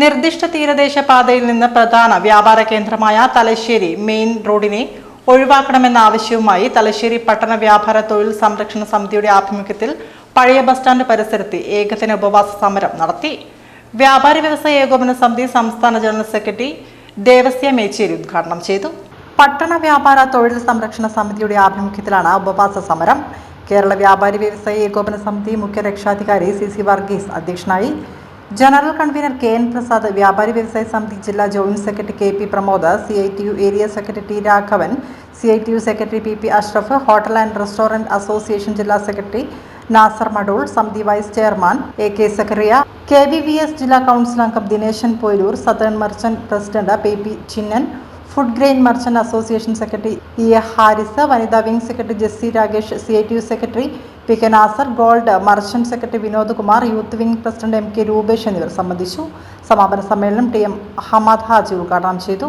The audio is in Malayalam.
നിർദ്ദിഷ്ട തീരദേശ പാതയിൽ നിന്ന് പ്രധാന വ്യാപാര കേന്ദ്രമായ തലശ്ശേരി മെയിൻ റോഡിനെ ഒഴിവാക്കണമെന്ന ആവശ്യവുമായി തലശ്ശേരി പട്ടണ വ്യാപാര തൊഴിൽ സംരക്ഷണ സമിതിയുടെ ആഭിമുഖ്യത്തിൽ പഴയ ബസ് സ്റ്റാൻഡ് പരിസരത്ത് ഏകദിന ഉപവാസ സമരം നടത്തി. വ്യാപാരി വ്യവസായ ഏകോപന സമിതി സംസ്ഥാന ജനറൽ സെക്രട്ടറി ദേവസ്യ മേച്ചേരി ഉദ്ഘാടനം ചെയ്തു. പട്ടണ വ്യാപാര തൊഴിൽ സംരക്ഷണ സമിതിയുടെ ആഭിമുഖ്യത്തിലാണ് ഉപവാസ സമരം. കേരള വ്യാപാരി വ്യവസായ ഏകോപന സമിതി മുഖ്യ രക്ഷാധികാരി സി സി വർഗീസ് അധ്യക്ഷനായി general convener K N Prasad വ്യാപാരി വ്യവസായ സമിതി ജില്ലാ joint secretary K P Pramod C I T U area secretary T Raghavan C I T U secretary P P Ashraf hotel and restaurant association ജില്ലാ സെക്രട്ടറി നാസർ മഡൂൾ സമിതി vice chairman A K Zakaria K V V S ജില്ലാ കൗൺസിൽ അംഗം Dineshan Poyilur southern merchant president P P Chinnan food grain merchant association secretary E A Haris വനിതാ wing secretary Jessy Rakesh C I T U secretary P K Nasar gold merchant secretary Vinod Kumar youth wing president M K Rupesh എന്നിവർ സംബന്ധിച്ചു. സമാപന സമ്മേളനം ടി എം അഹമ്മദ് ഹാജി ഉദ്ഘാടനം ചെയ്തു.